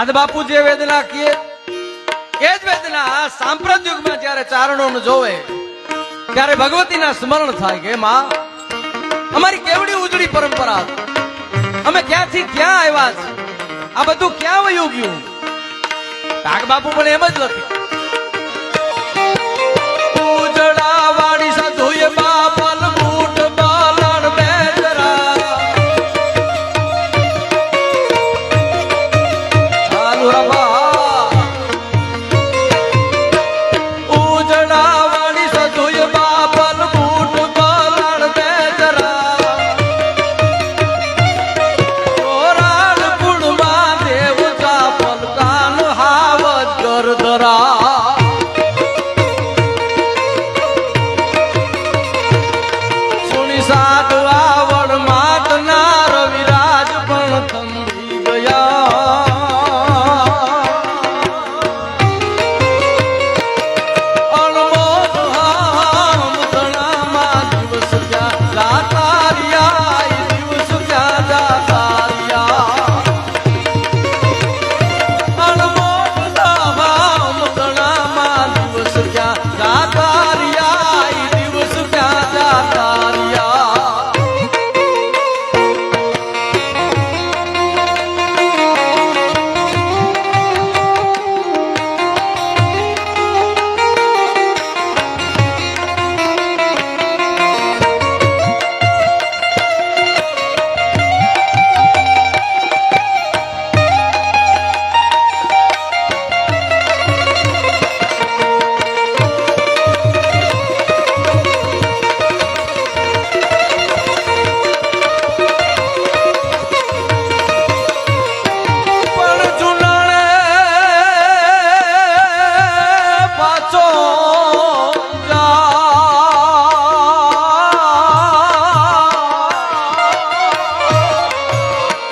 ચાંદ જે વેદના કીએ એ જ વેદના સાંપ્રત યુગમાં જયારે ચારણોનું જોવે, ત્યારે ભગવતીના સ્મરણ થાય કે, માં, અમારી કેવડી ઉજળી પરંપરા અમે ક્યાંથી ક્યાં આવ્યા છે આ બધું ક્યાં વયું ગયું? ટાક બાપુ પણ એમ જ લખી ઉજળા વાળી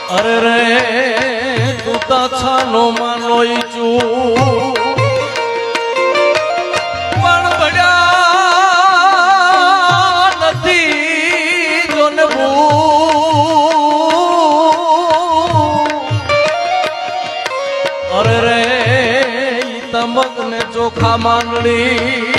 અરે રે તુતા છાનો માનોઈ છું પણ બળ્યા નથી અરે રે તમકને ચોખા માંડળી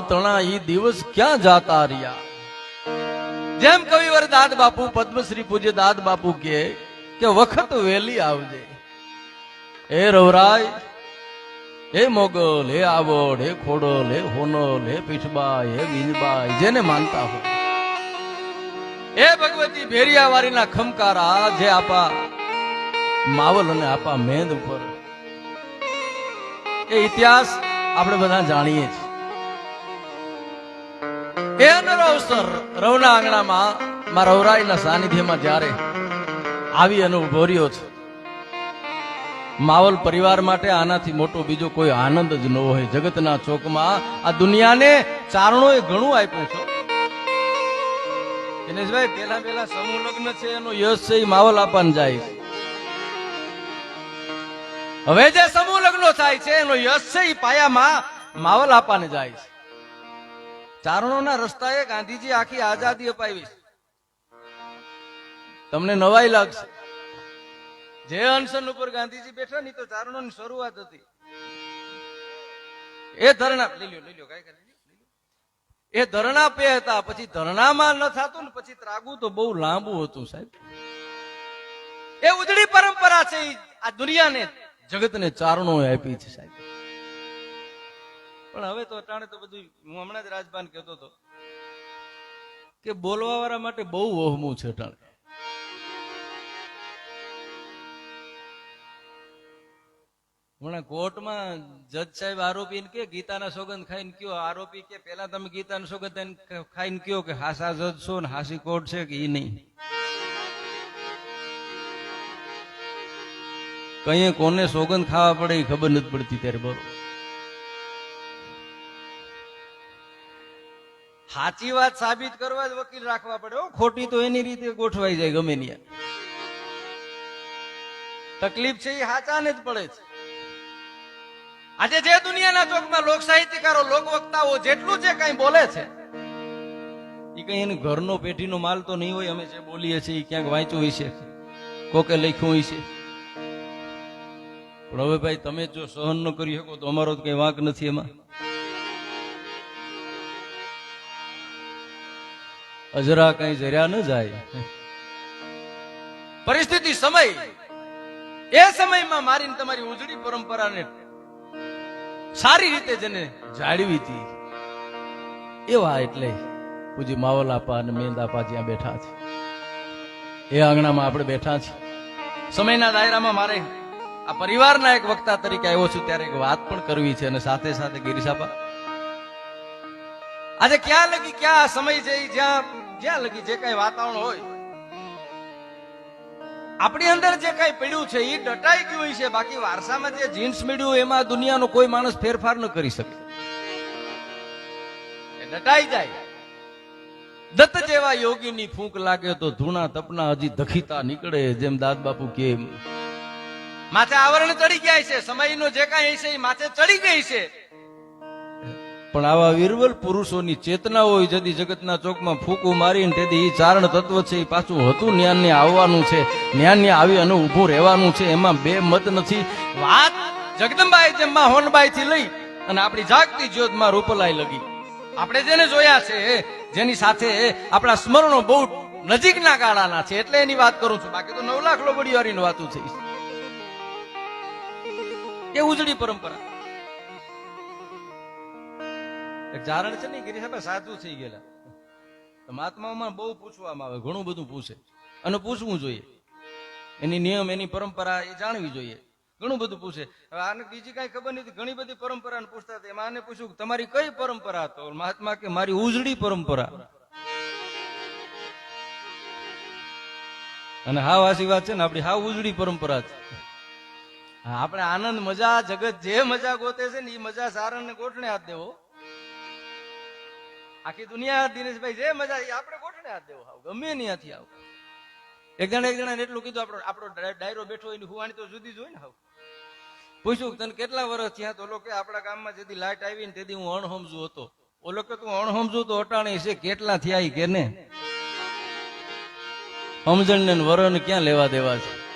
તણા એ દિવસ ક્યાં જાતા રહ્યા? જેમ કવિવર દાદ બાપુ, પદ્મશ્રી પૂજ્ય દાદ બાપુ કે કે વખત વેલી આવજે. હે રવરાય, હે મોગલ, હે આવડ, હે ખોડોલ, હે હોનોલ, હે પીઠબાઈ, હે બીજબાઈ, જેને માનતા હો. હે ભગવતી ભેરિયાવારીના ખમકારા, જે આપા માવલ અને આપા મેંદ ઉપર. એ ઇતિહાસ આપણે બધા જાણીએ છીએ. એ અનરો અવસર રવના આંગણામાં મારા રવરાઈના સાનિધ્યમાં જ્યારે આવી અને ઊભો છે, માવલ પરિવાર માટે આનાથી મોટો બીજો કોઈ આનંદ જ ન હોય. જગતના ચોકમાં આ દુનિયાને ચારણોએ ઘણું આપ્યું છે. દિનેશભાઈ પેલા પેલા સમૂહ લગ્ન છે, એનો યશ છે, એ માવલ આપવાનું જાય હવે જે સમૂહ લગ્નો થાય છે, એનો યશ છે, એ પાયામાં માવલ આપવાને જાય છે. ચારણોના રસ્તાએ ગાંધીજી આખી આઝાદી અપાવી તમને નવાઈ લાગશે. જે અનશન ઉપર ગાંધીજી બેઠા ની તો ચારણોની શરૂઆત હતી. એ ધરણા લઈ લ્યો લઈ લ્યો, કઈ કરી એ ધરણા પે હતા, પછી ધરણામાં ન થતું ને પછી ત્રાગુ તો બહુ લાંબુ હતું સાહેબ. એ ઉજળી પરંપરા છે આ દુનિયાને, જગતને ચારણો આપી છે સાહેબ. પણ હવે તો અટાણે તો બધું હું હમણાં જ રાજભાન કહેતો હતો કે બોલવા વાળા માટે બહુ વહમું છે અટાણે. હમણાં કોર્ટમાં જજ સાહેબ આરોપી કે ગીતાના સોગંદ ખાઈને કયો. આરોપી કે પેલા તમે ગીતાના સોગંદ ખાઈને કયો કે હાસા જજ છો ને હાસી કોર્ટ છે કે એ નહીં. કઈ કોને સોગંદ ખાવા પડે એ ખબર નથી પડતી ત્યારે બરોબર. સાચી વાત સાબિત કરવા જ વકીલ રાખવા પડે ખોટી તો એની રીતે ગોઠવાઈ જાય ગમે ત્યાં. તકલીફ છે એ હાચાને જ પડે છે. આજે જે દુનિયાના ચોકમાં લોક સાહિત્યકારો, લોક વક્તાઓ જેટલું જે કઈ બોલે છે એ કઈ એની ઘરનો પેઢીનો માલ તો નહીં હોય, અમે જે બોલીએ છીએ એ ક્યાંક વાંચ્યું છે કોકે લખ્યું છે પણ હવે ભાઈ તમે જો સહન ન કરી શકો તો અમારો તો કઈ વાંક નથી એમાં. અજરા કઈ જર્યા ન જાય. પરિસ્થિતિ સમય. એ સમયમાં મારીને તમારી ઉજળી પરંપરાને સારી રીતે જેને જાળવી હતી. એવા એટલે પૂજી માવલાપા અને મેંદાપા જ્યાં બેઠા છે. એ આંગણામાં આપણે બેઠા છે. સમયના દાયરામાં મારે આ પરિવારના એક વક્તા તરીકે આવ્યો છું. ત્યારે એક વાત પણ કરવી છે અને સાથે સાથે ગિરીશાપા આજે ક્યાં લગી ક્યાં સમય છે ઈ જ્યાં જ્યાં લગી જે કઈ વાતાવરણ હોય. આપણી અંદર જે કઈ પડ્યું છે એ ડટાઈ ગયું છે. બાકી વારસામાં જે જીન્સ મળ્યું એમાં દુનિયાનો કોઈ માણસ ફેરફાર ન કરી શકે. ડટાઈ જાય. દત્ત જેવા યોગીની ફૂંક લાગે તો ધૂણા તપના હજી દખીતા નીકળે, જેમ દાદ બાપુ કે માથે આવરણ ચડી ગયા છે. સમયનો જે કાંઈ છે એ માથે ચડી ગઈ છે. પણ આવા વિરવલ પુરુષોની ચેતના હોય જદી જગતના ચોકમાં ફૂકું મારીને તેથી એ ચારણ તત્વ છે એ પાછું હતું જ્ઞાનને આવવાનું છે. જ્ઞાનને આવી અને ઊભું રહેવાનું છે, એમાં બે મત નથી. વાત જગદંબાઈ જેમ હોનબાઈ થી લઈ અને આપણી જાગતી જ્યોતમાં રૂપલાઈ લગી. આપણે જેને જોયા છે, જેની સાથે આપણા સ્મરણો બહુ નજીકના ગાળાના છે, એટલે એની વાત કરું છું. બાકી તો નવ લાખ લોબડીવાળીની વાતો છે. એ ઉજળી પરંપરા. એક જારણ છે ને ગિરી સાહેબ સાધુ થઈ ગયેલા. મહાત્માઓમાં બહુ પૂછવામાં આવે, ઘણું બધું પૂછે. અને પૂછવું જોઈએ. એની નિયમ, એની પરંપરા એ જાણવી જોઈએ. ઘણું બધું પૂછે. હવે આને બીજી કાંઈ ખબર નથી, ઘણી બધી પરંપરા પૂછતા હતા. એમાં આને પૂછ્યું તમારી કઈ પરંપરા તો મહાત્મા કે મારી ઉજળી પરંપરા. અને હાવ આસી વાત છે ને, આપણી હાવ ઉજળી પરંપરા છે. આપણે આનંદ, મજા, જગત, જે મજા ગોતે છે ને એ મજા સારણ ને ગોઠણે હાથ દેવો. આખી દુનિયા દિનેશભાઈ જે મજા આપણે ગોઠણે હાથ દેવો હાવ, ગમે ત્યાંથી આવ. એક જણા એક જણા એટલું કીધું, આપણો આપણો ડાયરો બેઠો એની હુવાણી તો જુદી જ હોય ને આવું પૂછ્યું, તને કેટલા વર્ષ થયા? તો લોકો આપણા ગામમાં જેથી લાઈટ આવી ને તેથી હું અણહમજુ હતો. ઓલો કે, તું અણહમજુ તો અટાણી છે, કેટલા થયા કે ને સમજણ ને વરણ ક્યાં લેવા દેવા છે?